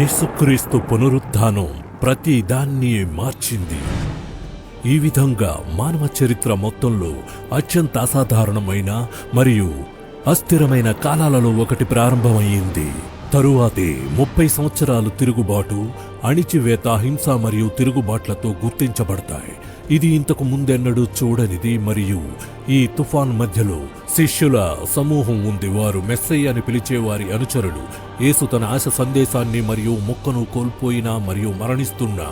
యేసుక్రీస్తు పునరుద్ధానం ప్రతి దాన్ని మార్చింది. ఈ విధంగా మానవ చరిత్ర మొత్తంలో అత్యంత అసాధారణమైన మరియు అస్థిరమైన కాలాలలో ఒకటి ప్రారంభమైంది. తరువాతే ముప్పై సంవత్సరాలు తిరుగుబాటు అణిచివేత హింస మరియు తిరుగుబాట్లతో గుర్తించబడతాయి. ఇది ఇంతకు ముందెన్నడూ చూడనిది మరియు ఈ తుఫాన్ మధ్యలో శిష్యుల సమూహం ఉంది. వారు మెస్సయ్య అని పిలిచే వారి అనుచరులు. యేసు తన ఆశ సందేశాన్ని మరియు మొక్కను కోల్పోయినా మరియు మరణిస్తున్నా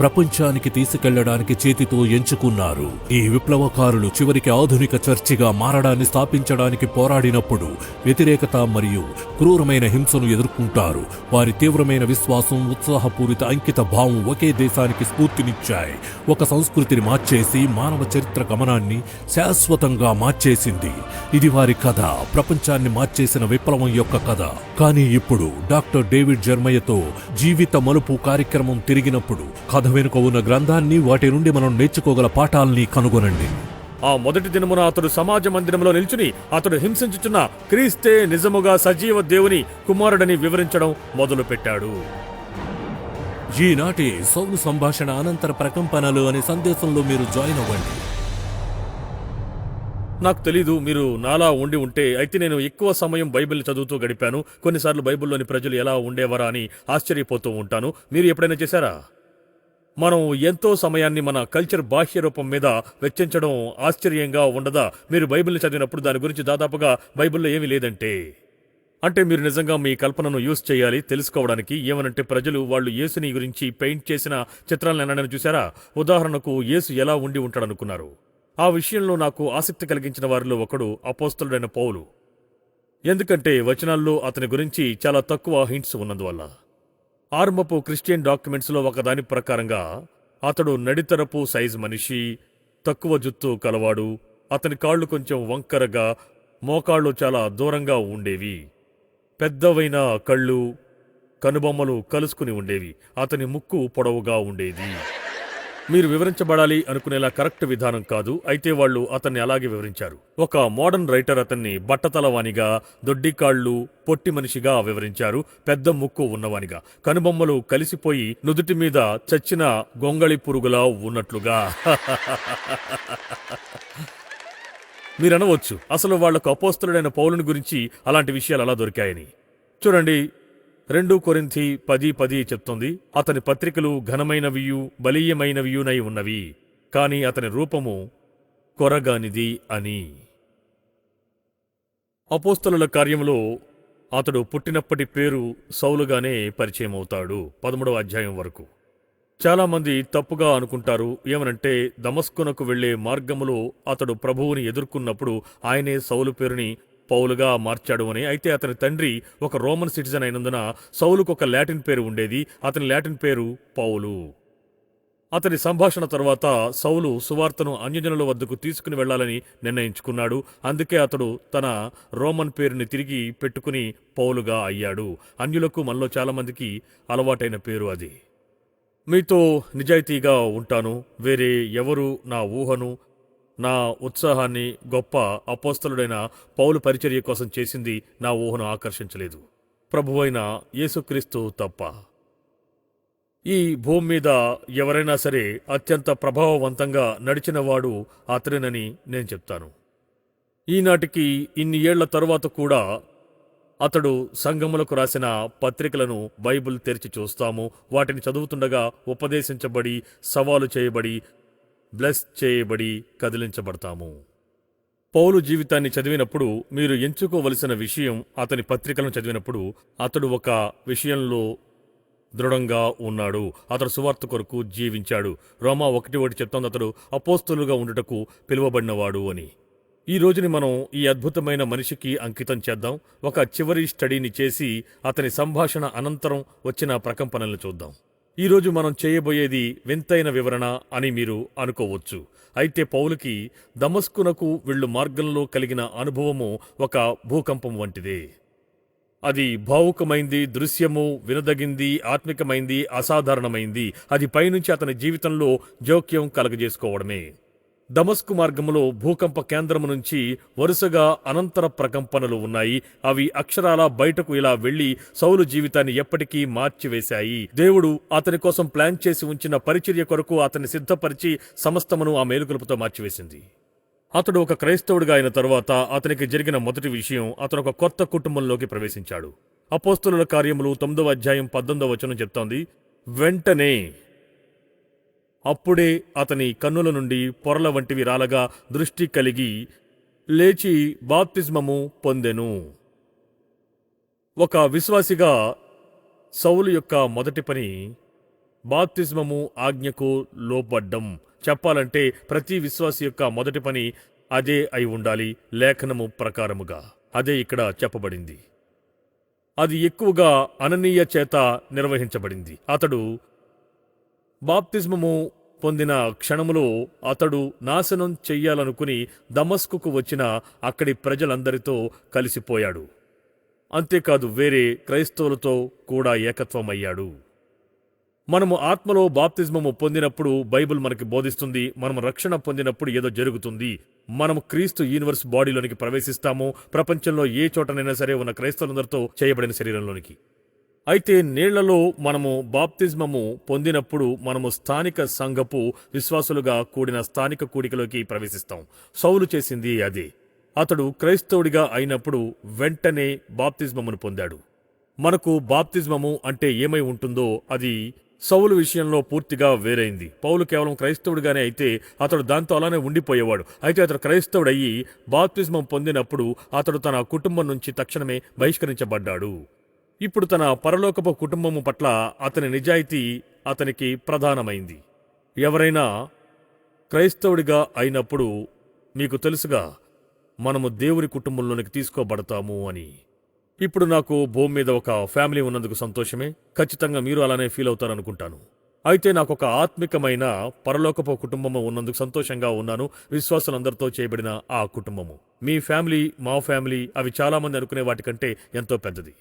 ప్రపంచానికి తీసుకెళ్ళడానికి చేతితో ఎంచుకున్నారు. ఈ విప్లవకారులు చివరికి ఆధునిక చర్చిగా మారడాన్ని స్థాపించడానికి పోరాడినప్పుడు వ్యతిరేకత మరియు క్రూరమైన హింసను ఎదుర్కొంటారు. వారి తీవ్రమైన విశ్వాసం ఉత్సాహపూరిత అంకిత భావం ఒకే దేశానికి స్ఫూర్తినిచ్చాయి. ఒక సంస్కృతిని మార్చేసి మానవ చరిత్ర గమనాన్ని శాశ్వతంగా మార్చేసింది. ఇది వారి కథ. ప్రపంచాన్ని మార్చేసిన విప్లవం యొక్క కథ. కానీ ఇప్పుడు డాక్టర్ డేవిడ్ జర్మయ్యతో జీవిత మలుపు కార్యక్రమం తిరిగినప్పుడు కథ వెనుక ఉన్న గ్రంథాన్ని వాటి నుండి మనం నేర్చుకోగల పాఠాల్ని కనుగొనండి. ఆ మొదటి దినమున అతడు సమాజ మందిరంలో నిల్చుని అతడు హింసించుచున్న క్రీస్తే నిజముగా సజీవ దేవుని కుమారుడని వివరించడం మొదలుపెట్టాడు. ఈనాటి సౌలు సంభాషణ అనంతర ప్రకంపనలు అనే సందేశంలో మీరు జాయిన్ అవ్వండి. నాకు తెలీదు మీరు నాలా ఉండి ఉంటే అయితే నేను ఎక్కువ సమయం బైబిల్ చదువుతూ గడిపాను. కొన్నిసార్లు బైబిల్లోని ప్రజలు ఎలా ఉండేవారా అని ఆశ్చర్యపోతూ ఉంటాను. మీరు ఎప్పుడైనా చేశారా? మనం ఎంతో సమయాన్ని మన కల్చర్ బాహ్య రూపం మీద వెచ్చించడం ఆశ్చర్యంగా ఉండదా? మీరు బైబిల్ని చదివినప్పుడు దాని గురించి దాదాపుగా బైబిల్లో ఏమీ లేదంటే. అంటే మీరు నిజంగా మీ కల్పనను యూస్ చేయాలి తెలుసుకోవడానికి. ఏమనంటే ప్రజలు వాళ్ళు యేసుని గురించి పెయింట్ చేసిన చిత్రాలను ఎన్నైనా చూసారా ఉదాహరణకు యేసు ఎలా ఉండి ఉంటాడనుకున్నారు. ఆ విషయంలో నాకు ఆసక్తి కలిగించిన వారిలో ఒకడు అపోస్తలుడైన పౌలు. ఎందుకంటే వచనాల్లో అతని గురించి చాలా తక్కువ హింట్స్ ఉన్నందువల్ల. ఆర్మపు క్రిస్టియన్ డాక్యుమెంట్స్లో ఒకదాని ప్రకారంగా అతడు నడితరపు సైజ్ మనిషి తక్కువ జుత్తు కలవాడు అతని కాళ్ళు కొంచెం వంకరగా మోకాళ్ళు చాలా దూరంగా ఉండేవి. పెద్దవైన కళ్ళు కనుబొమ్మలు కలుసుకుని ఉండేవి అతని ముక్కు పొడవుగా ఉండేది. మీరు వివరించబడాలి అనుకునేలా కరెక్ట్ విధానం కాదు. అయితే వాళ్ళు అతన్ని అలాగే వివరించారు. ఒక మోడర్న్ రైటర్ అతన్ని బట్టతలవానిగా దొడ్డికాళ్ళు పొట్టి మనిషిగా వివరించారు. పెద్ద ముక్కు ఉన్నవానిగా. కనుబొమ్మలు కలిసిపోయి నుదుటి మీద చచ్చిన గొంగళి పురుగులా ఉన్నట్లుగా. మీరనవచ్చు. అసలు వాళ్ళకు అపోస్తలుడైన పౌలుని గురించి అలాంటి విషయాలు అలా దొరికాయని. చూడండి రెండు కొరింథి పది పది చెప్తోంది. అతని పత్రికలు ఘనమైనవియు బలీయమైనవియునై ఉన్నవి. కాని అతని రూపము కొరగానిది అని. అపోస్తలుల కార్యములో అతడు పుట్టినప్పటి పేరు సౌలుగానే పరిచయం అవుతాడు పదమూడవ అధ్యాయం వరకు. చాలామంది తప్పుగా అనుకుంటారు. ఏమనంటే దమస్కునకు వెళ్ళే మార్గములో అతడు ప్రభువుని ఎదుర్కొన్నప్పుడు ఆయనే సౌలు పేరుని పౌలుగా మార్చాడు అని. అయితే అతని తండ్రి ఒక రోమన్ సిటిజన్ అయినందున సౌలుకు ఒక లాటిన్ పేరు ఉండేది. అతని లాటిన్ పేరు పౌలు. అతని సంభాషణ తర్వాత సౌలు సువార్తను అన్యజనుల వద్దకు తీసుకుని వెళ్ళాలని నిర్ణయించుకున్నాడు. అందుకే అతడు తన రోమన్ పేరుని తిరిగి పెట్టుకుని పౌలుగా అయ్యాడు. అన్యులకు మనలో చాలామందికి అలవాటైన పేరు అది. మీతో నిజాయితీగా ఉంటాను. వేరే ఎవరు నా ఊహను నా ఉత్సాహాన్ని గొప్ప అపోస్తలుడైన పౌలు పరిచర్య కోసం చేసింది నా ఊహను ఆకర్షించలేదు. ప్రభువైన యేసుక్రీస్తు తప్ప. ఈ భూమి మీద ఎవరైనా సరే అత్యంత ప్రభావవంతంగా నడిచినవాడు అతనేనని నేను చెప్తాను. ఈనాటికి ఇన్ని ఏళ్ళ తరువాత కూడా అతడు సంఘములకు రాసిన పత్రికలను బైబిల్ తెరిచి చూస్తాము వాటిని చదువుతుండగా ఉపదేశించబడి సవాలు చేయబడి బ్లెస్ చేయబడి కదిలించబడతాము. పౌలు జీవితాన్ని చదివినప్పుడు మీరు ఎంచుకోవలసిన విషయం అతని పత్రికలను చదివినప్పుడు అతడు ఒక విషయంలో దృఢంగా ఉన్నాడు. అతడు సువార్త కొరకు జీవించాడు. రోమా ఒకటి ఒకటి చెప్తోంది అతడు అపోస్తులుగా ఉండుటకు పిలువబడినవాడు అని. ఈ రోజుని మనం ఈ అద్భుతమైన మనిషికి అంకితం చేద్దాం. ఒక చివరి స్టడీని చేసి అతని సంభాషణ అనంతరం వచ్చిన ప్రకంపనలు చూద్దాం. ఈరోజు మనం చేయబోయేది వింతైన వివరణ అని మీరు అనుకోవచ్చు. అయితే పౌలుకి దమస్కునకు వెళ్ళు మార్గంలో కలిగిన అనుభవము ఒక భూకంపం వంటిదే. అది భావుకమైంది దృశ్యము వినదగింది ఆత్మికమైంది అసాధారణమైంది. అది పైనుంచి అతని జీవితంలో జోక్యం కలగజేసుకోవడమే. దమస్కు మార్గములో భూకంప కేంద్రము నుంచి వరుసగా అనంతర ప్రకంపనలు ఉన్నాయి. అవి అక్షరాల బయటకు ఇలా వెళ్ళి సౌలు జీవితాన్ని ఎప్పటికీ మార్చివేశాయి. దేవుడు అతని కోసం ప్లాన్ చేసి ఉంచిన పరిచర్య కొరకు అతన్ని సిద్ధపరిచి సమస్తమును ఆ మేలుకొలుపుతో మార్చివేసింది. అతడు ఒక క్రైస్తవుడిగా అయిన తరువాత అతనికి జరిగిన మొదటి విషయం అతను ఒక కొత్త కుటుంబంలోకి ప్రవేశించాడు. అపోస్తుల కార్యములు తొమ్మిదవ అధ్యాయం పద్దెనిమిదవ వచనం చెప్తోంది. వెంటనే అప్పుడే అతని కన్నుల నుండి పొరల వంటివి రాలగా దృష్టి కలిగి లేచి బాప్తిస్మము పొందెను. ఒక విశ్వాసిగా సౌలు యొక్క మొదటి పని బాప్తిస్మము ఆజ్ఞకు లోపడ్డం చెప్పాలంటే ప్రతి విశ్వాసి యొక్క మొదటి పని అదే అయి ఉండాలి లేఖనము ప్రకారముగా. అదే ఇక్కడ చెప్పబడింది. అది ఎక్కువగా అననీయ చేత నిర్వహించబడింది. అతడు బాప్తిస్మము పొందిన క్షణములో అతడు నాశనం చెయ్యాలనుకుని దమస్కుకు వచ్చిన అక్కడి ప్రజలందరితో కలిసిపోయాడు. అంతేకాదు వేరే క్రైస్తవులతో కూడా ఏకత్వమయ్యాడు. మనము ఆత్మలో బాప్తిస్మము పొందినప్పుడు బైబిల్ మనకి బోధిస్తుంది మనం రక్షణ పొందినప్పుడు ఏదో జరుగుతుంది. మనము క్రీస్తు యూనివర్స్ బాడీలోనికి ప్రవేశిస్తాము ప్రపంచంలో ఏ చోటనైనా సరే ఉన్న క్రైస్తవులందరితో చేయబడిన శరీరంలోనికి. అయితే నీళ్ళలో మనము బాప్తిజమము పొందినప్పుడు మనము స్థానిక సంఘపు విశ్వాసులుగా కూడిన స్థానిక కూడికలోకి ప్రవేశిస్తాం. సౌలు చేసింది అదే. అతడు క్రైస్తవుడిగా అయినప్పుడు వెంటనే బాప్తిజమమును పొందాడు. మనకు బాప్తిజమము అంటే ఏమై ఉంటుందో అది సౌలు విషయంలో పూర్తిగా వేరైంది. పౌలు కేవలం క్రైస్తవుడిగానే అయితే అతడు దాంతో అలానే ఉండిపోయేవాడు. అయితే అతడు క్రైస్తవుడయ్యి బాప్తిజమం పొందినప్పుడు అతడు తన కుటుంబం నుంచి తక్షణమే బహిష్కరించబడ్డాడు. ఇప్పుడు తన పరలోకపు కుటుంబము పట్ల అతని నిజాయితీ అతనికి ప్రధానమైంది. ఎవరైనా క్రైస్తవుడిగా అయినప్పుడు మీకు తెలుసుగా మనము దేవుని కుటుంబంలోనికి తీసుకోబడతాము అని. ఇప్పుడు నాకు భూమి మీద ఒక ఫ్యామిలీ ఉన్నందుకు సంతోషమే. ఖచ్చితంగా మీరు అలానే ఫీల్ అవుతారనుకుంటాను. అయితే నాకు ఒక ఆత్మికమైన పరలోకపు కుటుంబము ఉన్నందుకు సంతోషంగా ఉన్నాను. విశ్వాసులందరితో చేయబడిన ఆ కుటుంబము. మీ ఫ్యామిలీ మా ఫ్యామిలీ అవి చాలామంది అనుకునే వాటికంటే ఎంతో పెద్దది.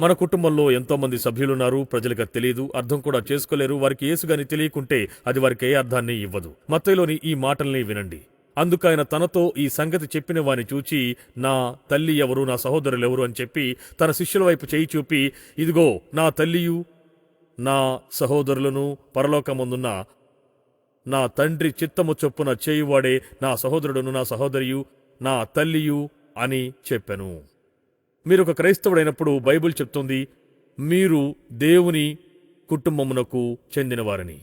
మన కుటుంబంలో ఎంతో మంది సభ్యులున్నారు ప్రజలకు తెలియదు అర్థం కూడా చేసుకోలేరు వారికి ఏసుగాని తెలియకుంటే అది వారికి ఏ అర్థాన్ని ఇవ్వదు. మత్తలోని ఈ మాటల్ని వినండి. అందుకైన తనతో ఈ సంగతి చెప్పిన వాని చూచి నా తల్లి ఎవరు నా సహోదరులు ఎవరు అని చెప్పి తన శిష్యుల వైపు చేయి చూపి ఇదిగో నా తల్లియు నా సహోదరులను పరలోకమందున్న నా తండ్రి చిత్తము చొప్పున చేయువాడే నా సహోదరుడును నా సహోదరియు నా తల్లియు అని చెప్పెను. మీరు ఒక క్రైస్తవుడైనప్పుడు బైబిల్ చెప్తుంది మీరు దేవుని కుటుంబమునకు చెందినవారని.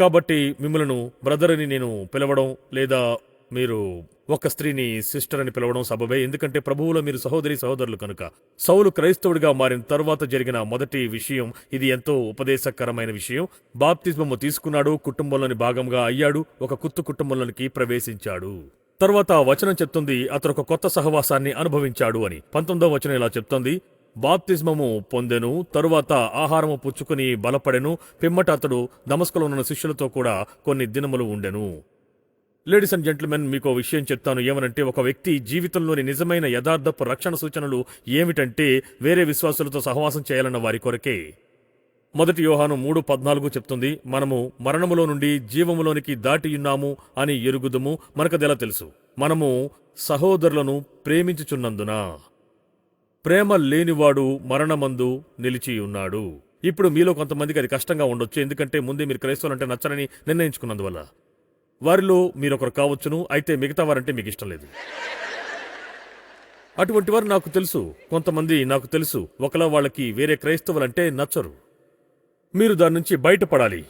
కాబట్టి మిమ్మలను బ్రదర్ అని నేను పిలవడం లేదా మీరు ఒక స్త్రీని సిస్టర్ అని పిలవడం సబబే. ఎందుకంటే ప్రభువులో మీరు సహోదరి సహోదరులు కనుక. సౌలు క్రైస్తవుడిగా మారిన తర్వాత జరిగిన మొదటి విషయం ఇది ఎంతో ఉపదేశకరమైన విషయం. బాప్తిజమము తీసుకున్నాడు కుటుంబంలోని భాగంగా అయ్యాడు ఒక కుత్తు కుటుంబంలోనికి ప్రవేశించాడు. తర్వాత వచనం చెప్తుంది అతను ఒక కొత్త సహవాసాన్ని అనుభవించాడు అని. పంతొమ్మిదో వచనం ఇలా చెప్తోంది బాప్తిస్మము పొందెను తరువాత ఆహారము పుచ్చుకుని బలపడెను పిమ్మట అతడు దమస్కలో ఉన్న శిష్యులతో కూడా కొన్ని దినములు ఉండెను. లేడీస్ అండ్ జెంట్మెన్ మీకు విషయం చెప్తాను. ఏమనంటే ఒక వ్యక్తి జీవితంలోని నిజమైన యథార్థపు రక్షణ సూచనలు ఏమిటంటే వేరే విశ్వాసులతో సహవాసం చేయాలన్న వారి కొరకే. మొదటి యోహాను మూడు పద్నాలుగు చెప్తుంది మనము మరణములో నుండి జీవములోనికి దాటియున్నాము అని ఎరుగుదుము మనకదెలా తెలుసు? మనము సహోదరులను ప్రేమించుచున్నందున. ప్రేమ లేనివాడు మరణమందు నిలిచి ఉన్నాడు. ఇప్పుడు మీలో కొంతమందికి అది కష్టంగా ఉండొచ్చు ఎందుకంటే ముందే మీరు క్రైస్తవులంటే నచ్చరని నిర్ణయించుకున్నందువల్ల. వారిలో మీరొకరు కావచ్చును అయితే మిగతా వారంటే మీకు ఇష్టం లేదు. అటువంటి వారు నాకు తెలుసు కొంతమంది నాకు తెలుసు ఒకలా వాళ్ళకి వేరే క్రైస్తవులంటే నచ్చరు. మీరు దాని నుంచి బయటపడాలి.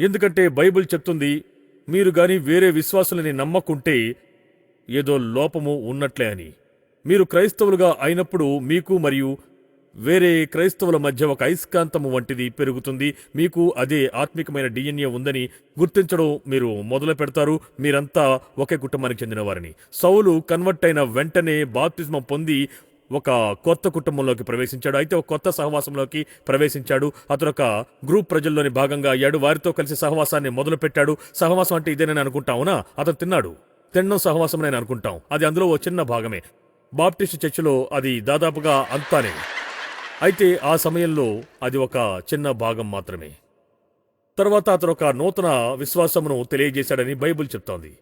ఎందుకంటే బైబిల్ చెప్తుంది మీరు గాని వేరే విశ్వాసులని నమ్మకుంటే ఏదో లోపము ఉన్నట్లే అని. మీరు క్రైస్తవులుగా అయినప్పుడు మీకు మరియు వేరే క్రైస్తవుల మధ్య ఒక అయస్కాంతము వంటిది పెరుగుతుంది. మీకు అదే ఆత్మికమైన డిఎన్ఏ ఉందని గుర్తించడం మీరు మొదలు పెడతారు. మీరంతా ఒకే కుటుంబానికి చెందినవారని. సౌలు కన్వర్ట్ అయిన వెంటనే బాప్తిజం పొంది ఒక కొత్త కుటుంబంలోకి ప్రవేశించాడు. అయితే ఒక కొత్త సహవాసంలోకి ప్రవేశించాడు. అతను ఒక గ్రూప్ ప్రజల్లోని భాగంగా అయ్యాడు. వారితో కలిసి సహవాసాన్ని మొదలుపెట్టాడు. సహవాసం అంటే ఇదేనని అనుకుంటావునా అతను తిన్నాడు. తినడం సహవాసం నేను అనుకుంటాం. అది అందులో ఓ చిన్న భాగమే. బాప్టిస్ట్ చర్చిలో అది దాదాపుగా అంతానే. అయితే ఆ సమయంలో అది ఒక చిన్న భాగం మాత్రమే. తర్వాత అతను ఒక నూతన విశ్వాసమును తెలియజేశాడని బైబిల్ చెప్తోంది.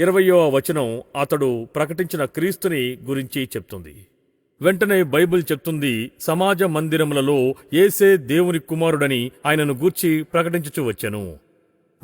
ఇరవయో వచనం అతడు ప్రకటించిన క్రీస్తుని గురించి చెప్తుంది. వెంటనే బైబిల్ చెప్తుంది సమాజ మందిరములలో ఏసే దేవుని కుమారుడని ఆయనను గూర్చి ప్రకటించుచు వచ్చెను.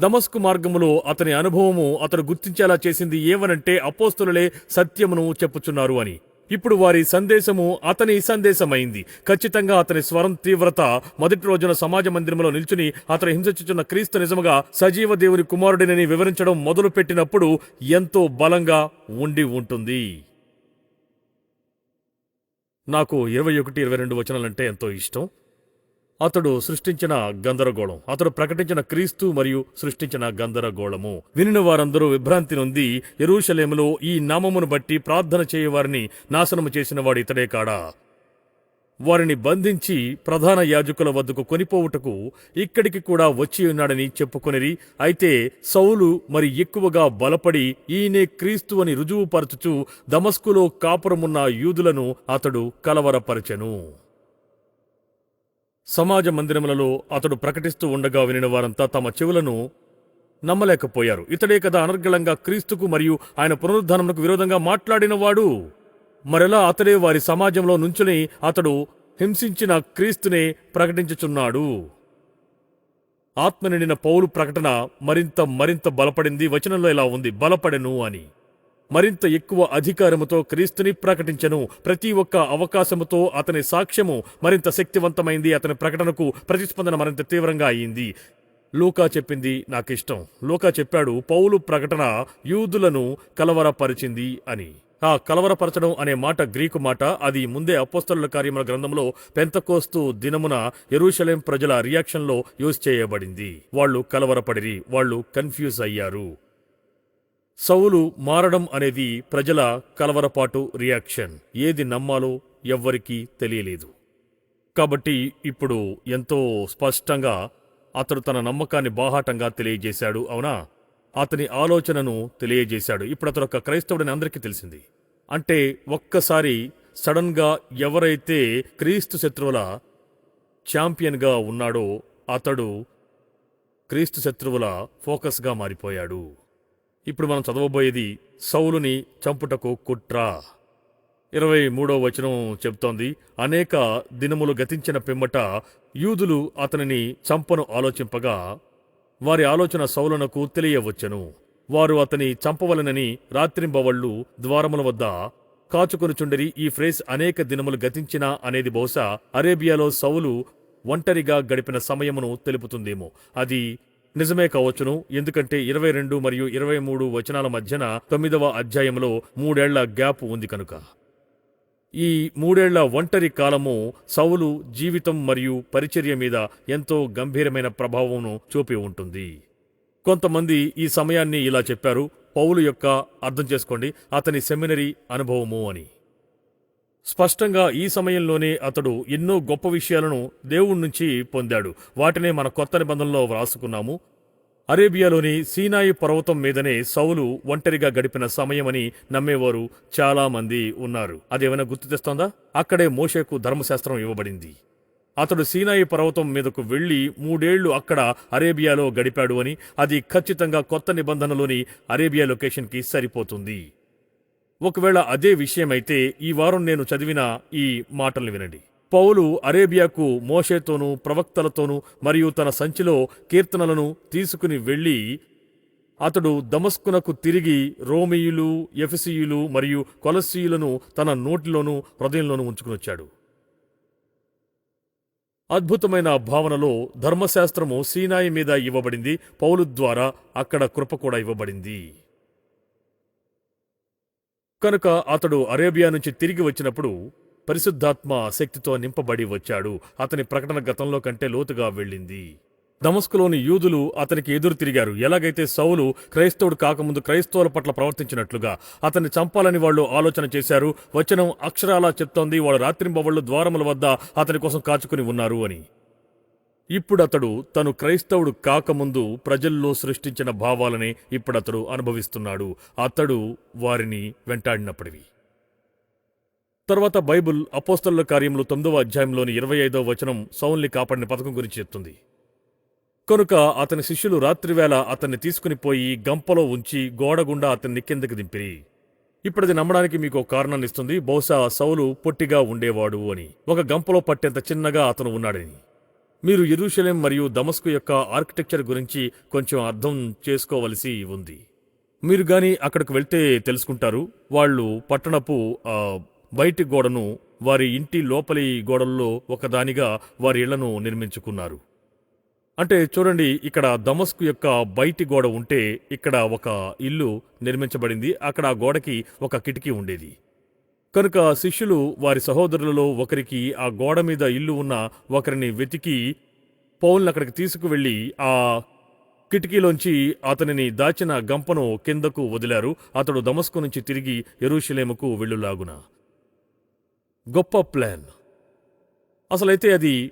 దమస్కు మార్గములో అతని అనుభవము అతడు గుర్తించేలా చేసింది ఏమనంటే అపోస్తులలే సత్యమును చెప్పుచున్నారు అని. ఇప్పుడు వారి సందేశము అతని సందేశమైంది. ఖచ్చితంగా అతని స్వరం తీవ్రత మొదటి రోజున సమాజ మందిరంలో నిల్చుని అతను హింసించుచున్న క్రీస్తు నిజముగా సజీవ దేవుని కుమారుడినని వివరించడం మొదలు పెట్టినప్పుడు ఎంతో బలంగా ఉండి ఉంటుంది. నాకు ఇరవై ఒకటి ఇరవై రెండు వచనాలంటే ఎంతో ఇష్టం. అతడు సృష్టించిన గందరగోళం. అతడు ప్రకటించిన క్రీస్తు మరియు సృష్టించిన గందరగోళము. వినిన వారందరూ విభ్రాంతి నుండి ఎరుషలేములో ఈ నామమును బట్టి ప్రార్థన చేయవారిని నాశనము చేసిన వాడు ఇతడే కాడా? వారిని బంధించి ప్రధాన యాజకుల వద్దకు కొనిపోవుటకు ఇక్కడికి కూడా వచ్చి ఉన్నాడని చెప్పుకొనిరి. అయితే సౌలు మరి ఎక్కువగా బలపడి ఈయనే క్రీస్తు అని రుజువుపరచుచు దమస్కులో కాపురమున్న యూదులను అతడు కలవరపరచెను. సమాజ మందిరములలో అతడు ప్రకటిస్తూ ఉండగా వినిన వారంతా తమ చెవులను నమ్మలేకపోయారు. ఇతడే కదా అనర్గళంగా క్రీస్తుకు మరియు ఆయన పునరుద్ధానమునకు విరోధంగా మాట్లాడినవాడు. మరెలా అతడే వారి సమాజంలో నుంచుని అతడు హింసించిన క్రీస్తునే ప్రకటించుచున్నాడు. ఆత్మ నిండిన పౌలు ప్రకటన మరింత మరింత బలపడింది. వచనంలో ఇలా ఉంది బలపడెను అని. మరింత ఎక్కువ అధికారముతో క్రీస్తుని ప్రకటించను. ప్రతి ఒక్క అవకాశముతో అతని సాక్ష్యము మరింత శక్తివంతమైంది. అతని ప్రకటనకు ప్రతిస్పందన మరింత తీవ్రంగా అయింది. లూకా చెప్పింది నాకిష్టం. లూకా చెప్పాడు పౌలు ప్రకటన యూదులను కలవరపరిచింది అని. ఆ కలవరపరచడం అనే మాట గ్రీకు మాట. అది ముందే అపోస్తలుల కార్యముల గ్రంథంలో పెంతకోస్తు దినమున ఎరుషలేం ప్రజల రియాక్షన్లో యూజ్ చేయబడింది. వాళ్ళు కలవరపడిరి వాళ్ళు కన్ఫ్యూజ్ అయ్యారు. సౌలు మారడం అనేది ప్రజల కలవరపాటు రియాక్షన్. ఏది నమ్మాలో ఎవ్వరికీ తెలియలేదు. కాబట్టి ఇప్పుడు ఎంతో స్పష్టంగా అతడు తన నమ్మకాన్ని బాహాటంగా తెలియజేశాడు. అవునా? అతని ఆలోచనను తెలియజేశాడు. ఇప్పుడు అతడు ఒక క్రైస్తవుడని అందరికీ తెలిసింది. అంటే ఒక్కసారి సడన్గా ఎవరైతే క్రీస్తు శత్రువుల ఛాంపియన్గా ఉన్నాడో అతడు క్రీస్తు శత్రువుల ఫోకస్గా మారిపోయాడు. ఇప్పుడు మనం చదవబోయేది సౌలుని చంపుటకు కుట్ర. ఇరవై మూడో వచనం చెప్తోంది అనేక దినములు గతించిన పిమ్మట యూదులు అతనిని చంపను ఆలోచింపగా వారి ఆలోచన సౌలనకు తెలియవచ్చును. వారు అతని చంపవలనని రాత్రింబవళ్ళు ద్వారముల వద్ద కాచుకొనుచుండరి ఈ ఫ్రేజ్ అనేక దినములు గతించినా అనేది బహుశా అరేబియాలో సౌలు ఒంటరిగా గడిపిన సమయమును తెలుపుతుందేమో. అది నిజమే కావచ్చును. ఎందుకంటే ఇరవై రెండు మరియు ఇరవై మూడు వచనాల మధ్యన తొమ్మిదవ అధ్యాయంలో మూడేళ్ళ గ్యాప్ ఉంది కనుక. ఈ మూడేళ్ళ ఒంటరి కాలము సౌలు జీవితం మరియు పరిచర్య మీద ఎంతో గంభీరమైన ప్రభావంను చూపి ఉంటుంది. కొంతమంది ఈ సమయాన్ని ఇలా చెప్పారు. పౌలు యొక్క అర్థం చేసుకోండి. అతని సెమినరీ అనుభవము అని. స్పష్టంగా ఈ సమయంలోనే అతడు ఎన్నో గొప్ప విషయాలను దేవుడి నుంచి పొందాడు. వాటినే మన కొత్త నిబంధనలో వ్రాసుకున్నాము. అరేబియాలోని సీనాయి పర్వతం మీదనే సౌలు ఒంటరిగా గడిపిన సమయమని నమ్మేవారు చాలా మంది ఉన్నారు. అదేమైనా గుర్తు తెస్తోందా? అక్కడే మోషేకు ధర్మశాస్త్రం ఇవ్వబడింది. అతడు సీనాయి పర్వతం మీదకు వెళ్ళి మూడేళ్ళు అక్కడ అరేబియాలో గడిపాడు అని అది ఖచ్చితంగా కొత్త నిబంధనలోని అరేబియా లొకేషన్కి సరిపోతుంది. ఒకవేళ అదే విషయమైతే ఈ వారం నేను చదివిన ఈ మాటల్ని వినండి. పౌలు అరేబియాకు మోషేతోనూ ప్రవక్తలతోనూ మరియు తన సంచిలో కీర్తనలను తీసుకుని వెళ్ళి అతడు దమస్కునకు తిరిగి రోమియులు ఎఫిసియులు మరియు కొలసీయులను తన నోటిలోనూ హృదయంలోనూ ఉంచుకునొచ్చాడు. అద్భుతమైన భావనలో ధర్మశాస్త్రము సీనాయి మీద ఇవ్వబడింది. పౌలు ద్వారా అక్కడ కృప కూడా ఇవ్వబడింది. కనుక అతడు అరేబియా నుంచి తిరిగి వచ్చినప్పుడు పరిశుద్ధాత్మ శక్తితో నింపబడి వచ్చాడు. అతని ప్రకటన గతంలో కంటే లోతుగా వెళ్ళింది. దమస్కులోని యూదులు అతనికి ఎదురు తిరిగారు. ఎలాగైతే సౌలు క్రైస్తవుడు కాకముందు క్రైస్తవుల పట్ల ప్రవర్తించినట్లుగా అతన్ని చంపాలని వాళ్ళు ఆలోచన చేశారు. వచనం అక్షరాలా చెప్తోంది. వాళ్ళు రాత్రింబవళ్ళు ద్వారముల వద్ద అతని కోసం కాచుకుని ఉన్నారు అని. ఇప్పుడతడు తను క్రైస్తవుడు కాకముందు ప్రజల్లో సృష్టించిన భావాలనే ఇప్పుడతడు అనుభవిస్తున్నాడు. అతడు వారిని వెంటాడినప్పటివి. తర్వాత బైబుల్ అపోస్తల కార్యములు తొమ్మిదవ అధ్యాయంలోని ఇరవై ఐదవ వచనం సౌన్లి కాపాడిన పథకం గురించి చెప్తుంది. కనుక అతని శిష్యులు రాత్రివేళ అతన్ని తీసుకుని పోయి గంపలో ఉంచి గోడగుండా అతన్ని కిందకి దింపిరి. ఇప్పుడది నమ్మడానికి మీకు ఒక కారణాన్ని ఇస్తుంది. బహుశా సౌలు పొట్టిగా ఉండేవాడు అని. ఒక గంపలో పట్టేంత చిన్నగా అతను ఉన్నాడని. మీరు ఎరుషలేం మరియు దమస్కు యొక్క ఆర్కిటెక్చర్ గురించి కొంచెం అర్థం చేసుకోవలసి ఉంది. మీరు గాని అక్కడికి వెళ్తే తెలుసుకుంటారు. వాళ్ళు పట్టణపు ఆ, బయటి గోడను వారి ఇంటి లోపలి గోడల్లో ఒకదానిగా వారి ఇళ్ళను నిర్మించుకున్నారు. అంటే చూడండి ఇక్కడ దమస్కు యొక్క బయటి గోడ ఉంటే ఇక్కడ ఒక ఇల్లు నిర్మించబడింది. అక్కడ ఆ గోడకి ఒక కిటికీ ఉండేది. కనుక శిష్యులు వారి సహోదరులలో ఒకరికి ఆ గోడ మీద ఇల్లు ఉన్న ఒకరిని వెతికి పౌల్ని అక్కడికి తీసుకువెళ్ళి ఆ కిటికీలోంచి అతనిని దాచిన గంపను కిందకు వదిలారు. అతడు దమస్కు నుంచి తిరిగి ఎరుషలేముకు వెళ్ళులాగున. గొప్ప ప్లాన్. అసలైతే అది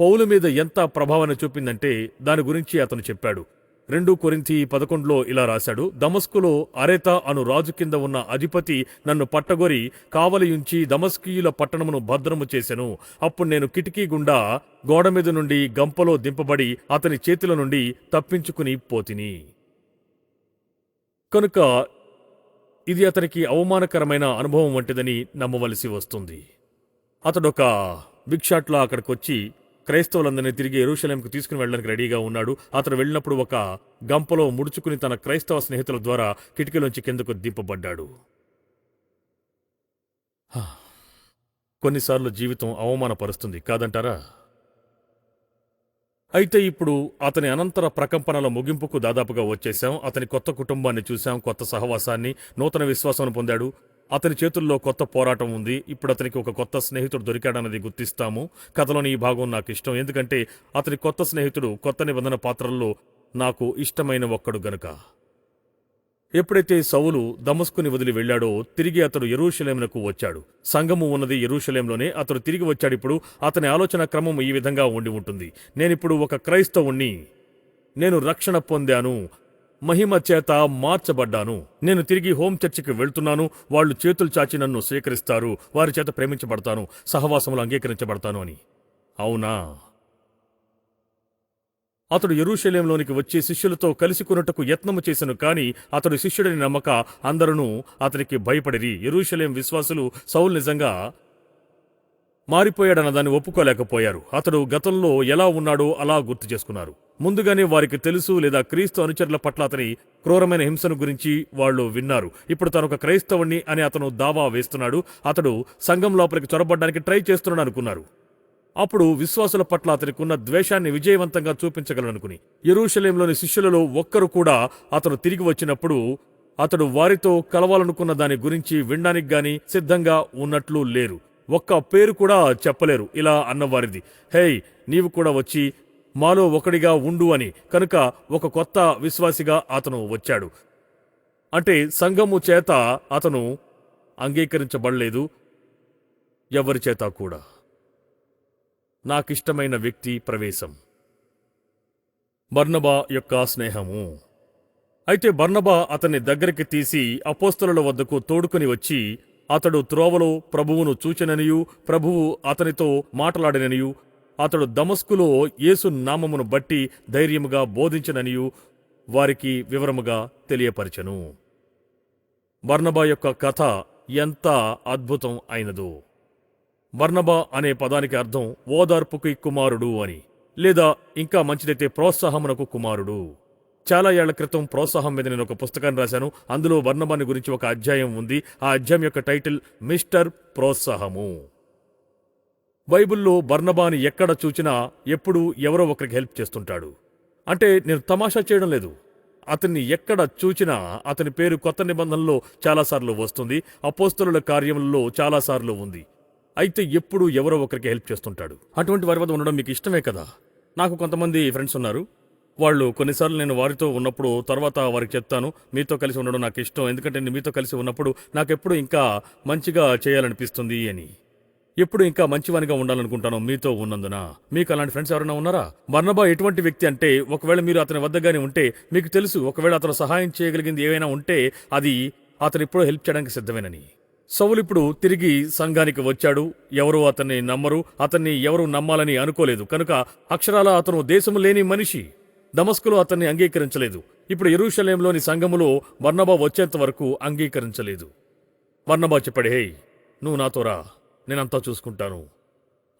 పౌలు మీద ఎంత ప్రభావాన్ని చూపిందంటే దాని గురించి అతను చెప్పాడు. రెండు కొరింతి పదకొండులో ఇలా రాశాడు దమస్కులో అరేత అను రాజు కింద ఉన్న అధిపతి నన్ను పట్టగొరి కావలియుంచి దమస్కీయుల పట్టణమును భద్రము చేసెను. అప్పుడు నేను కిటికీ గుండా గోడ మీద నుండి గంపలో దింపబడి అతని చేతుల నుండి తప్పించుకుని పోతిని. కనుక ఇది అతనికి అవమానకరమైన అనుభవం వంటిదని నమ్మవలసి వస్తుంది. అతడొక బిగ్ షాట్లో అక్కడికొచ్చి క్రైస్తవులందరినీ తిరిగి ఎరుషలేంకు తీసుకుని వెళ్ళడానికి రెడీగా ఉన్నాడు. అతను వెళ్ళినప్పుడు ఒక గంపలో ముడుచుకుని తన క్రైస్తవ స్నేహితుల ద్వారా కిటికీలోంచి కిందకు దింపబడ్డాడు. కొన్నిసార్లు జీవితం అవమానపరుస్తుంది కాదంటారా? అయితే ఇప్పుడు అతని అనంతర ప్రకంపనల ముగింపుకు దాదాపుగా వచ్చేశాం. అతని కొత్త కుటుంబాన్ని చూశాం కొత్త సహవాసాన్ని నూతన విశ్వాసం పొందాడు. అతని చేతుల్లో కొత్త పోరాటం ఉంది. ఇప్పుడు అతనికి ఒక కొత్త స్నేహితుడు దొరికాడన్నది గుర్తిస్తాము. కథలోని ఈ భాగం నాకు ఇష్టం. ఎందుకంటే అతని కొత్త స్నేహితుడు కొత్త నిబంధన పాత్రల్లో నాకు ఇష్టమైన ఒక్కడు గనుక. ఎప్పుడైతే సౌలు దమస్కుని వదిలి వెళ్ళాడో తిరిగి అతడు ఎరూషలేమునకు వచ్చాడు. సంఘము ఉన్నది ఎరూషలేంలోనే అతడు తిరిగి వచ్చాడిప్పుడు అతని ఆలోచన క్రమం ఈ విధంగా ఉండి ఉంటుంది. నేనిప్పుడు ఒక క్రైస్తవుణ్ణి. నేను రక్షణ పొందాను. మహిమ చేత మార్చబడ్డాను. నేను తిరిగి హోం చర్చికి వెళ్తున్నాను. వాళ్ళు చేతులు చాచి నన్ను స్వీకరిస్తారు. వారి చేత ప్రేమించబడతాను. సహవాసములు అంగీకరించబడతాను అని. అవునా? అతడు ఎరూషలేంలోనికి వచ్చి శిష్యులతో కలిసి కొనుటకు యత్నము చేశాను కాని అతడు శిష్యుడిని నమ్మక అందరూ అతనికి భయపడిరి. ఎరూషలేం విశ్వాసులు సౌల్ నిజంగా మారిపోయాడన్న దాన్ని ఒప్పుకోలేకపోయారు. అతడు గతంలో ఎలా ఉన్నాడో అలా గుర్తు చేసుకున్నారు. ముందుగానే వారికి తెలుసు లేదా క్రీస్తు అనుచరుల పట్ల అతని క్రూరమైన హింసను గురించి వాళ్ళు విన్నారు. ఇప్పుడు తనొక ఒక క్రైస్తవుణ్ణి అని అతను దావా వేస్తున్నాడు. అతడు సంఘం లోపలికి చొరబడ్డానికి ట్రై చేస్తున్నాడు అనుకున్నారు. అప్పుడు విశ్వాసుల పట్ల అతనికి ఉన్న ద్వేషాన్ని విజయవంతంగా చూపించగలనుకుని యెరూషలేంలోని శిష్యులలో ఒక్కరు కూడా అతను తిరిగి వచ్చినప్పుడు అతడు వారితో కలవాలనుకున్న దాని గురించి వినడానికి గాని సిద్ధంగా ఉన్నట్లు లేరు. ఒక్క పేరు కూడా చెప్పలేరు. ఇలా అన్నవారిది. హేయ్ నీవు కూడా వచ్చి మాలో ఒకడిగా ఉండు అని. కనుక ఒక కొత్త విశ్వాసిగా అతను వచ్చాడు. అంటే సంఘము చేత అతను అంగీకరించబడలేదు. ఎవరి చేత కూడా. నాకిష్టమైన వ్యక్తి ప్రవేశం. బర్నబా యొక్క స్నేహము. అయితే బర్నబా అతన్ని దగ్గరికి తీసి అపోస్తలుల వద్దకు తోడుకుని వచ్చి అతడు త్రోవలో ప్రభువును చూచెననియు ప్రభువు అతనితో మాటలాడిననియు అతడు దమస్కులో యేసు నామమును బట్టి ధైర్యముగా బోధించననియు వారికి వివరముగా తెలియపరచెను. బర్నబా యొక్క కథ ఎంత అద్భుతం అయినదో. బర్నబా అనే పదానికి అర్థం ఓదార్పుకి కుమారుడు అని లేదా ఇంకా మంచిదైతే ప్రోత్సాహమునకు కుమారుడు. చాలా ఏళ్ళ క్రితం ప్రోత్సాహం మీద నేను ఒక పుస్తకాన్ని రాశాను. అందులో వర్ణమాని గురించి ఒక అధ్యాయం ఉంది. ఆ అధ్యాయం యొక్క టైటిల్ మిస్టర్ ప్రోత్సాహము. బైబిల్లో వర్ణబాని ఎక్కడ చూచినా ఎప్పుడు ఎవరో ఒకరికి హెల్ప్ చేస్తుంటాడు. అంటే నేను తమాషా చేయడం లేదు. అతన్ని ఎక్కడ చూచినా అతని పేరు కొత్త నిబంధనలో చాలాసార్లు వస్తుంది. అపోస్తలుల కార్యంలో చాలాసార్లు ఉంది. అయితే ఎప్పుడు ఎవరో ఒకరికి హెల్ప్ చేస్తుంటాడు. అటువంటి వారి వద్ద ఉండడం మీకు ఇష్టమే కదా? నాకు కొంతమంది ఫ్రెండ్స్ ఉన్నారు. వాళ్ళు కొన్నిసార్లు నేను వారితో ఉన్నప్పుడు తర్వాత వారికి చెప్తాను మీతో కలిసి ఉండడం నాకు ఇష్టం ఎందుకంటే నేను మీతో కలిసి ఉన్నప్పుడు నాకెప్పుడు ఇంకా మంచిగా చేయాలనిపిస్తుంది అని. ఎప్పుడు ఇంకా మంచివానిగా ఉండాలనుకుంటాను మీతో ఉన్నందున. మీకు అలాంటి ఫ్రెండ్స్ ఎవరైనా ఉన్నారా? బర్నబా ఎటువంటి వ్యక్తి అంటే ఒకవేళ మీరు అతని వద్దగానే ఉంటే మీకు తెలుసు ఒకవేళ అతను సహాయం చేయగలిగింది ఏమైనా ఉంటే అది అతను ఇప్పుడు హెల్ప్ చేయడానికి సిద్ధమేనని. సౌలు ఇప్పుడు తిరిగి సంఘానికి వచ్చాడు. ఎవరూ అతన్ని నమ్మరు. అతన్ని ఎవరు నమ్మాలని అనుకోలేదు. కనుక అక్షరాల అతను దేశము లేని మనిషి. దమస్కులో అతన్ని అంగీకరించలేదు. ఇప్పుడు ఎరుషలేంలోని సంఘములో వర్ణబా వచ్చేంత వరకు అంగీకరించలేదు. వర్ణబా చెప్పాడు హేయ్ నువ్వు నాతో రా. నేనంతా చూసుకుంటాను.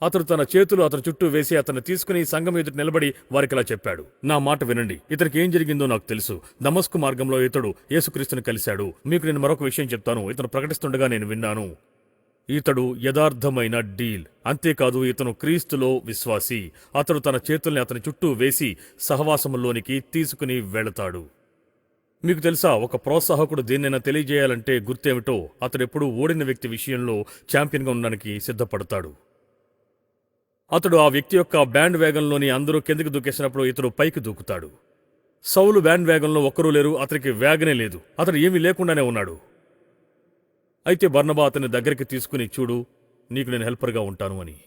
అతడు తన చేతులు అతని చుట్టూ వేసి అతన్ని తీసుకుని సంఘం ఎదుట నిలబడి వారికిలా చెప్పాడు నా మాట వినండి. ఇతనికి ఏం జరిగిందో నాకు తెలుసు. దమస్కు మార్గంలో ఇతడు యేసుక్రీస్తుని కలిశాడు. మీకు నేను మరొక విషయం చెప్తాను. ఇతను ప్రకటిస్తుండగా నేను విన్నాను. ఇతడు యథార్థమైన డీల్. అంతేకాదు ఇతను క్రీస్తులో విశ్వాసి. అతడు తన చేతుల్ని అతని చుట్టూ వేసి సహవాసములోనికి తీసుకుని వెళతాడు. మీకు తెలుసా ఒక ప్రోత్సాహకుడు దేన్నైనా తెలియజేయాలంటే గుర్తేమిటో అతడెప్పుడూ ఓడిన వ్యక్తి విషయంలో ఛాంపియన్గా ఉండడానికి సిద్ధపడతాడు. అతడు ఆ వ్యక్తి యొక్క బ్యాండ్ వేగంలోని అందరూ కిందకి దూకేసినప్పుడు ఇతడు పైకి దూకుతాడు. సౌలు బ్యాండ్ వేగంలో ఒక్కరూ లేరు అతనికి వేగనే లేదు. అతడు ఏమీ లేకుండానే ఉన్నాడు. అయితే బర్నబా అతని దగ్గరికి తీసుకుని చూడు నీకు నేను హెల్పర్గా ఉంటాను అని.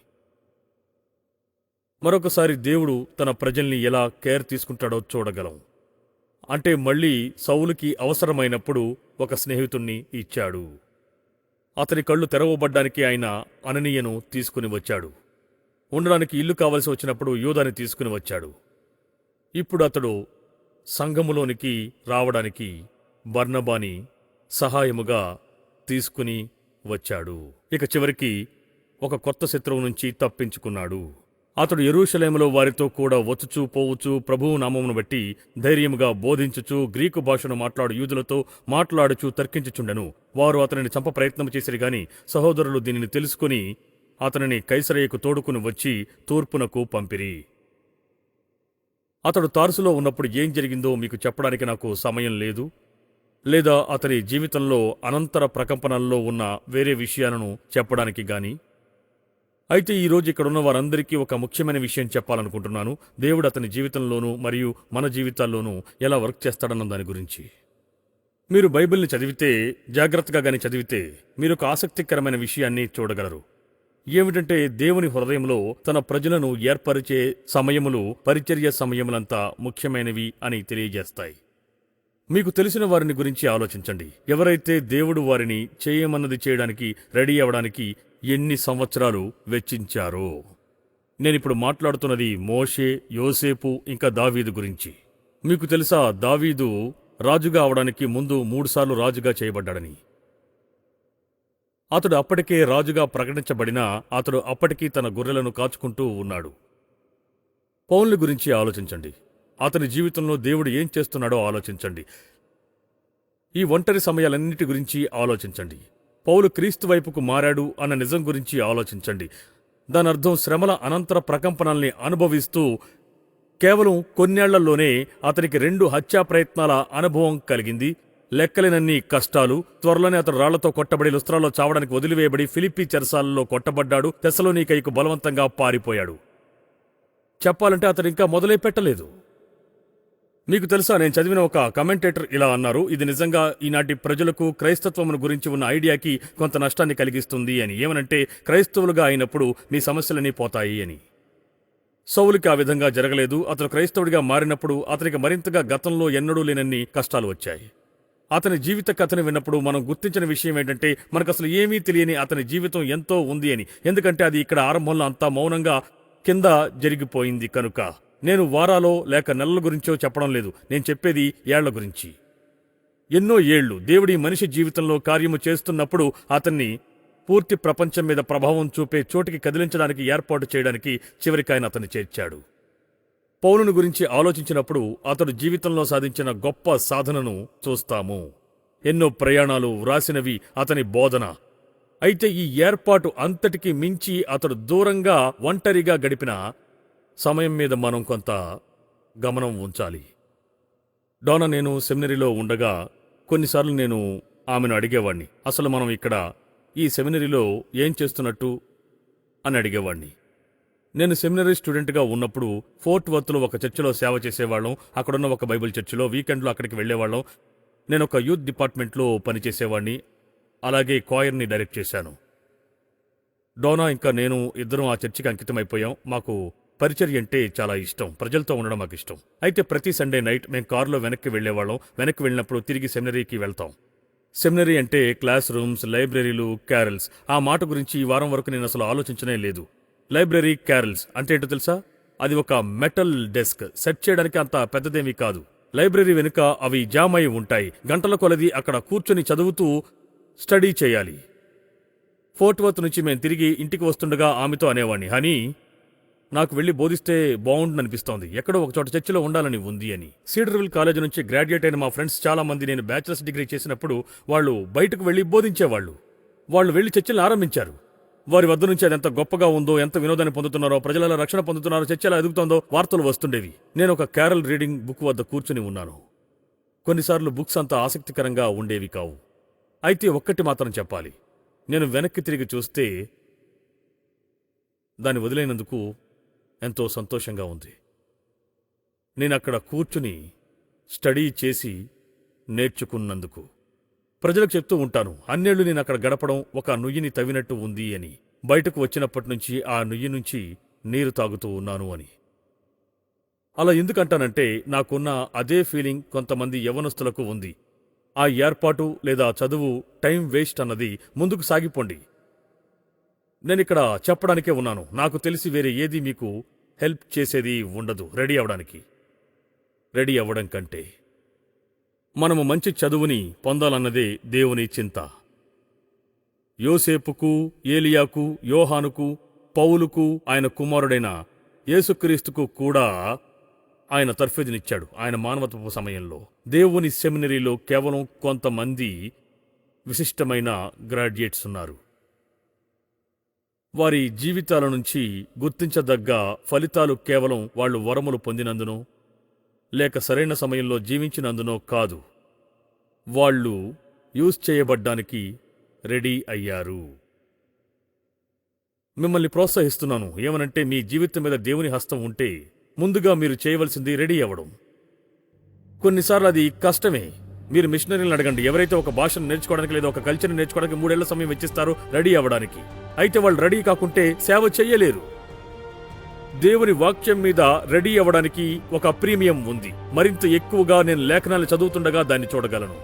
మరొకసారి దేవుడు తన ప్రజల్ని ఎలా కేర్ తీసుకుంటాడో చూడగలం. అంటే మళ్ళీ సౌలుకి అవసరమైనప్పుడు ఒక స్నేహితుణ్ణి ఇచ్చాడు. అతని కళ్ళు తెరవబడ్డానికి ఆయన అననీయను తీసుకుని వచ్చాడు. ఉండడానికి ఇల్లు కావలసి వచ్చినప్పుడు యూదాని తీసుకుని వచ్చాడు. ఇప్పుడు అతడు సంఘములోనికి రావడానికి బర్నబాని సహాయముగా తీసుకుని వచ్చాడు. ఇక చివరికి ఒక కొత్త శత్రువు నుంచి తప్పించుకున్నాడు. అతడు ఎరూషలేములో వారితో కూడా వచ్చుచూ పోవుచూ ప్రభువు నామమును బట్టి ధైర్యముగా బోధించుచు గ్రీకు భాషను మాట్లాడు యూదులతో మాట్లాడుచు తర్కించుచుండెను. వారు అతనిని చంప ప్రయత్నం చేసిరి గాని సహోదరులు దీనిని తెలుసుకుని అతనిని కైసరయ్యకు తోడుకుని వచ్చి తూర్పునకు పంపిరి. అతడు తారుసులో ఉన్నప్పుడు ఏం జరిగిందో మీకు చెప్పడానికి నాకు సమయం లేదు. లేదా అతని జీవితంలో అనంతర ప్రకంపనల్లో ఉన్న వేరే విషయాలను చెప్పడానికి గాని? అయితే ఈ రోజు వారందరికీ ఒక ముఖ్యమైన విషయం చెప్పాలనుకుంటున్నాను. దేవుడు అతని జీవితంలోనూ మరియు మన జీవితాల్లోనూ ఎలా వర్క్ చేస్తాడన్న దాని గురించి. మీరు బైబిల్ని చదివితే జాగ్రత్తగా కానీ చదివితే మీరు ఒక ఆసక్తికరమైన విషయాన్ని చూడగలరు. ఏమిటంటే దేవుని హృదయంలో తన ప్రజలను ఏర్పరిచే సమయములు పరిచర్య సమయములంతా ముఖ్యమైనవి అని తెలియజేస్తాయి. మీకు తెలిసిన వారిని గురించి ఆలోచించండి. ఎవరైతే దేవుడు వారిని చేయమన్నది చేయడానికి రెడీ అవ్వడానికి ఎన్ని సంవత్సరాలు వెచ్చించారో. నేనిప్పుడు మాట్లాడుతున్నది మోషే యోసేపు ఇంకా దావీదు గురించి. మీకు తెలుసా దావీదు రాజుగా అవడానికి ముందు మూడుసార్లు రాజుగా చేయబడ్డాడని. అతడు అప్పటికే రాజుగా ప్రకటించబడినా అతడు అప్పటికీ తన గొర్రెలను కాచుకుంటూ ఉన్నాడు. పౌన్ల గురించి ఆలోచించండి. అతని జీవితంలో దేవుడు ఏం చేస్తున్నాడో ఆలోచించండి. ఈ ఒంటరి సమయాలన్నిటి గురించి ఆలోచించండి. పౌలు క్రీస్తు వైపుకు మారాడు అన్న నిజం గురించి ఆలోచించండి. దాని అర్థం శ్రమల అనంతర ప్రకంపనల్ని అనుభవిస్తూ కేవలం కొన్నేళ్ళలోనే అతనికి రెండు హత్యా ప్రయత్నాల అనుభవం కలిగింది. లెక్కలేనన్ని కష్టాలు త్వరలోనే అతడు రాళ్ళతో కొట్టబడి లుస్త్రాలో చావడానికి వదిలివేయబడి ఫిలిప్పీ చెరసాలలో కొట్టబడ్డాడు తెసలోనీకైకు బలవంతంగా పారిపోయాడు. చెప్పాలంటే అతడు ఇంకా మొదలై పెట్టలేదు. మీకు తెలుసా నేను చదివిన ఒక కమెంటేటర్ ఇలా అన్నారు ఇది నిజంగా ఈనాటి ప్రజలకు క్రైస్తత్వమును గురించి ఉన్న ఐడియాకి కొంత నష్టాన్ని కలిగిస్తుంది అని. ఏమనంటే క్రైస్తవులుగా అయినప్పుడు మీ సమస్యలన్నీ పోతాయి అని. సౌలుకి ఆ విధంగా జరగలేదు. అతను క్రైస్తవుడిగా మారినప్పుడు అతనికి మరింతగా గతంలో ఎన్నడూ లేనన్ని కష్టాలు వచ్చాయి. అతని జీవిత కథను విన్నప్పుడు మనం గుర్తించిన విషయం ఏంటంటే మనకు అసలు ఏమీ తెలియని అతని జీవితం ఎంతో ఉంది అని. ఎందుకంటే అది ఇక్కడ ఆరంభంలో అంతా మౌనంగా కింద జరిగిపోయింది కనుక. నేను వారాలో లేక నెలల గురించో చెప్పడం లేదు. నేను చెప్పేది ఏళ్ళ గురించి. ఎన్నో ఏళ్ళు దేవుడి మనిషి జీవితంలో కార్యము చేస్తున్నప్పుడు అతన్ని పూర్తి ప్రపంచం మీద ప్రభావం చూపే చోటికి కదిలించడానికి ఏర్పాటు చేయడానికి చివరికి ఆయన అతన్ని చేర్చాడు. పౌలుని గురించి ఆలోచించినప్పుడు అతడు జీవితంలో సాధించిన గొప్ప సాధనను చూస్తాము. ఎన్నో ప్రయాణాలు వ్రాసినవి అతని బోధన. అయితే ఈ ఏర్పాటు అంతటికి మించి అతడు దూరంగా ఒంటరిగా గడిపిన సమయం మీద మనం కొంత గమనం ఉంచాలి. డోనా నేను సెమినరీలో ఉండగా కొన్నిసార్లు నేను ఆమెను అడిగేవాణ్ణి. అసలు మనం ఇక్కడ ఈ సెమినరీలో ఏం చేస్తున్నట్టు? అని అడిగేవాణ్ణి. నేను సెమినరీ స్టూడెంట్గా ఉన్నప్పుడు ఫోర్ట్ వర్త్లో ఒక చర్చిలో సేవ చేసేవాళ్ళం. అక్కడున్న ఒక బైబిల్ చర్చిలో వీకెండ్లో అక్కడికి వెళ్ళేవాళ్ళం. నేను ఒక యూత్ డిపార్ట్మెంట్లో పనిచేసేవాడిని అలాగే కాయర్ని డైరెక్ట్ చేశాను. డోనా ఇంకా నేను ఇద్దరం ఆ చర్చికి అంకితమైపోయాం. మాకు పరిచర్య అంటే చాలా ఇష్టం. ప్రజలతో ఉండడం మాకు ఇష్టం. అయితే ప్రతి సండే నైట్ మేము కారులో వెనక్కి వెళ్ళేవాళ్ళం. వెనక్కి వెళ్ళినప్పుడు తిరిగి సెమినరీకి వెళ్తాం. సెమినరీ అంటే క్లాస్ రూమ్స్ లైబ్రరీలు క్యారల్స్. ఆ మాట గురించి ఈ వారం వరకు నేను అసలు ఆలోచించనే లేదు. లైబ్రరీ క్యారల్స్ అంటే ఏంటో తెలుసా? అది ఒక మెటల్ డెస్క్. సెట్ చేయడానికి అంత పెద్దదేమీ కాదు. లైబ్రరీ వెనుక అవి జామ్ అయి ఉంటాయి. గంటల కొలది అక్కడ కూర్చొని చదువుతూ స్టడీ చేయాలి. ఫోర్ట్ వర్త్ నుంచి మేము తిరిగి ఇంటికి వస్తుండగా ఆమెతో అనేవాణ్ణి. హనీ నాకు వెళ్ళి బోధిస్తే బాగుండనిపిస్తోంది ఎక్కడో ఒక చోట చర్చిలో ఉండాలని ఉంది అని. సీడర్విల్ కాలేజ్ నుంచి గ్రాడ్యుయేట్ అయిన మా ఫ్రెండ్స్ చాలా మంది నేను బ్యాచిలర్స్ డిగ్రీ చేసినప్పుడు వాళ్ళు బయటకు వెళ్ళి బోధించేవాళ్ళు. వాళ్ళు వెళ్ళి చర్చలను ఆరంభించారు. వారి వద్ద నుంచి అది ఎంత గొప్పగా ఉందో ఎంత వినోదాన్ని పొందుతున్నారో ప్రజలలో రక్షణ పొందుతున్నారో చర్చ ఎలా ఎదుగుతోందో వార్తలు వస్తుండేవి. నేను ఒక క్యారల్ రీడింగ్ బుక్ వద్ద కూర్చుని ఉన్నాను. కొన్నిసార్లు బుక్స్ అంత ఆసక్తికరంగా ఉండేవి కావు. అయితే ఒక్కటి మాత్రం చెప్పాలి. నేను వెనక్కి తిరిగి చూస్తే దాన్ని వదిలేనందుకు ఎంతో సంతోషంగా ఉంది. నేను అక్కడ కూర్చుని స్టడీ చేసి నేర్చుకున్నందుకు. ప్రజలకు చెప్తూ ఉంటాను అన్నేళ్ళు నేను అక్కడ గడపడం ఒక నుయ్యిని తవ్వినట్టు ఉంది అని. బయటకు వచ్చినప్పటి నుంచి ఆ నుయ్యి నుంచి నీరు తాగుతూ ఉన్నాను అని. అలా ఎందుకంటానంటే నాకున్న అదే ఫీలింగ్ కొంతమంది యవనస్తులకు ఉంది. ఆ ఏర్పాటు లేదా చదువు టైం వేస్ట్ అన్నది ముందుకు సాగిపోండి. నేనిక్కడ చెప్పడానికే ఉన్నాను. నాకు తెలిసి వేరే ఏది మీకు హెల్ప్ చేసేది ఉండదు రెడీ అవ్వడానికి. రెడీ అవ్వడం కంటే మనము మంచి చదువుని పొందాలన్నదే దేవుని చింత. యోసేపుకు ఏలియాకు యోహానుకు పౌలుకు ఆయన కుమారుడైన యేసుక్రీస్తుకు కూడా ఆయన తర్ఫీదునిచ్చాడు ఆయన మానవత్వపు సమయంలో. దేవుని సెమినరీలో కేవలం కొంతమంది విశిష్టమైన గ్రాడ్యుయేట్స్ ఉన్నారు. వారి జీవితాల నుంచి గుర్తించదగ్గ ఫలితాలు కేవలం వాళ్ళు వరములు పొందినందునో లేక సరైన సమయంలో జీవించినందునో కాదు. వాళ్ళు యూజ్ చేయబడ్డానికి రెడీ అయ్యారు. మిమ్మల్ని ప్రోత్సహిస్తున్నాను. ఏమనంటే మీ జీవితం మీద దేవుని హస్తం ఉంటే ముందుగా మీరు చేయవలసింది రెడీ అవ్వడం. కొన్నిసార్లు అది కష్టమే. మీరు మిషనరీలను అడగండి. ఎవరైతే ఒక భాషను నేర్చుకోవడానికి లేదా ఒక కల్చర్ని నేర్చుకోవడానికి మూడేళ్ళ సమయం వెచ్చిస్తారో రెడీ అవ్వడానికి. అయితే వాళ్ళు రెడీ కాకుంటే సేవ చెయ్యలేరు. దేవుని వాక్యం మీద రెడీ అవ్వడానికి ఒక ప్రీమియం ఉంది. మరింత ఎక్కువగా నేను లేఖనాలు చదువుతుండగా దాన్ని చూడగలను.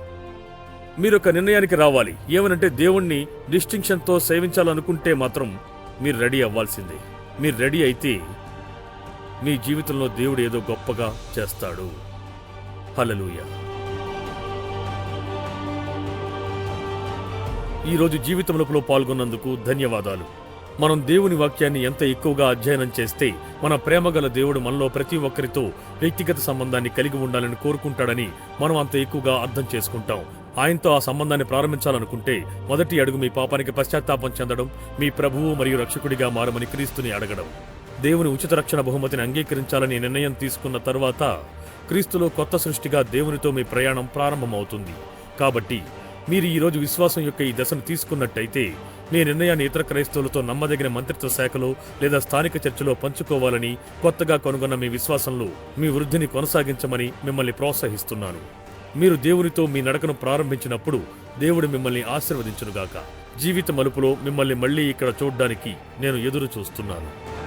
మీరు ఒక నిర్ణయానికి రావాలి. ఏమనంటే దేవుణ్ణి డిస్టింక్షన్తో సేవించాలనుకుంటే మాత్రం మీరు రెడీ అవ్వాల్సిందే. మీరు రెడీ అయితే మీ జీవితంలో దేవుడు ఏదో గొప్పగా చేస్తాడు. హలలుయా ఈరోజు జీవితంలో పాల్గొన్నందుకు ధన్యవాదాలు. మనం దేవుని వాక్యాన్ని ఎంత ఎక్కువగా అధ్యయనం చేస్తే మన ప్రేమగల దేవుడు మనలో ప్రతి ఒక్కరితో వ్యక్తిగత సంబంధాన్ని కలిగి ఉండాలని కోరుకుంటాడని మనం అంత ఎక్కువగా అర్థం చేసుకుంటాం. ఆయనతో ఆ సంబంధాన్ని ప్రారంభించాలనుకుంటే మొదటి అడుగు మీ పాపానికి పశ్చాత్తాపం చెందడం మీ ప్రభువు మరియు రక్షకుడిగా మారమని క్రీస్తుని అడగడం. దేవుని ఉచిత రక్షణ బహుమతిని అంగీకరించాలని నిర్ణయం తీసుకున్న తర్వాత క్రీస్తులో కొత్త సృష్టిగా దేవునితో మీ ప్రయాణం ప్రారంభమవుతుంది. కాబట్టి మీరు ఈ రోజు విశ్వాసం యొక్క ఈ దశను తీసుకున్నట్టయితే మీ నిర్ణయాన్ని ఇతర క్రైస్తవులతో నమ్మదగిన మంత్రిత్వ శాఖలో లేదా స్థానిక చర్చలో పంచుకోవాలని కొత్తగా కనుగొన్న మీ విశ్వాసంలో మీ వృద్ధిని కొనసాగించమని మిమ్మల్ని ప్రోత్సహిస్తున్నాను. మీరు దేవునితో మీ నడకను ప్రారంభించినప్పుడు దేవుడు మిమ్మల్ని ఆశీర్వదించునుగాక. జీవిత మలుపులో మిమ్మల్ని మళ్ళీ ఇక్కడ చూడ్డానికి నేను ఎదురు చూస్తున్నాను